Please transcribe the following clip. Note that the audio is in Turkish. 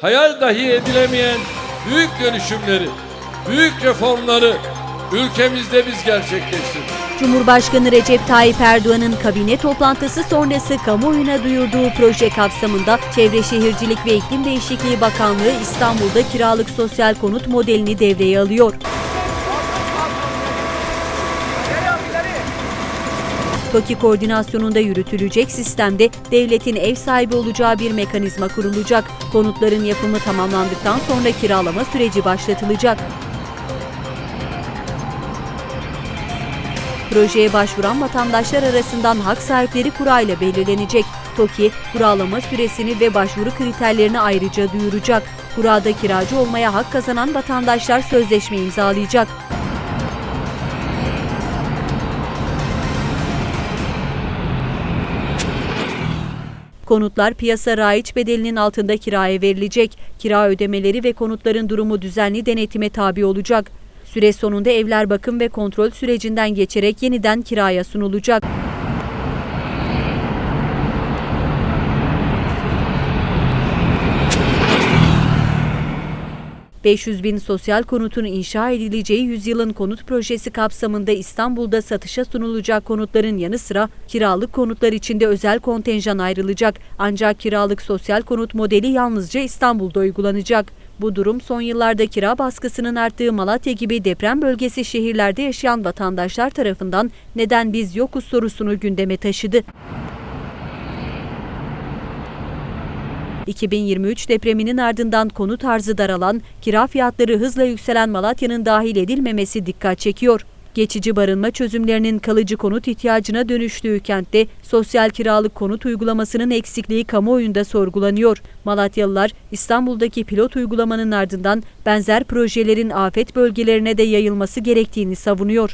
hayal dahi edilemeyen büyük dönüşümleri, büyük reformları ülkemizde biz gerçekleştirdik. Cumhurbaşkanı Recep Tayyip Erdoğan'ın kabine toplantısı sonrası kamuoyuna duyurduğu proje kapsamında Çevre Şehircilik ve İklim Değişikliği Bakanlığı İstanbul'da kiralık sosyal konut modelini devreye alıyor. TOKİ koordinasyonunda yürütülecek sistemde devletin ev sahibi olacağı bir mekanizma kurulacak. Konutların yapımı tamamlandıktan sonra kiralama süreci başlatılacak. Projeye başvuran vatandaşlar arasından hak sahipleri kura ile belirlenecek. TOKİ, kuralama süresini ve başvuru kriterlerini ayrıca duyuracak. Kurada kiracı olmaya hak kazanan vatandaşlar sözleşme imzalayacak. Konutlar piyasa raiç bedelinin altında kiraya verilecek. Kira ödemeleri ve konutların durumu düzenli denetime tabi olacak. Süre sonunda evler bakım ve kontrol sürecinden geçerek yeniden kiraya sunulacak. ...500 bin sosyal konutun inşa edileceği yüzyılın konut projesi kapsamında İstanbul'da satışa sunulacak konutların yanı sıra kiralık konutlar içinde özel kontenjan ayrılacak. Ancak kiralık sosyal konut modeli yalnızca İstanbul'da uygulanacak. Bu durum son yıllarda kira baskısının arttığı Malatya gibi deprem bölgesi şehirlerde yaşayan vatandaşlar tarafından neden biz yokuz sorusunu gündeme taşıdı. 2023 depreminin ardından konut arzı daralan, kira fiyatları hızla yükselen Malatya'nın dahil edilmemesi dikkat çekiyor. Geçici barınma çözümlerinin kalıcı konut ihtiyacına dönüştüğü kentte sosyal kiralık konut uygulamasının eksikliği kamuoyunda sorgulanıyor. Malatyalılar İstanbul'daki pilot uygulamanın ardından benzer projelerin afet bölgelerine de yayılması gerektiğini savunuyor.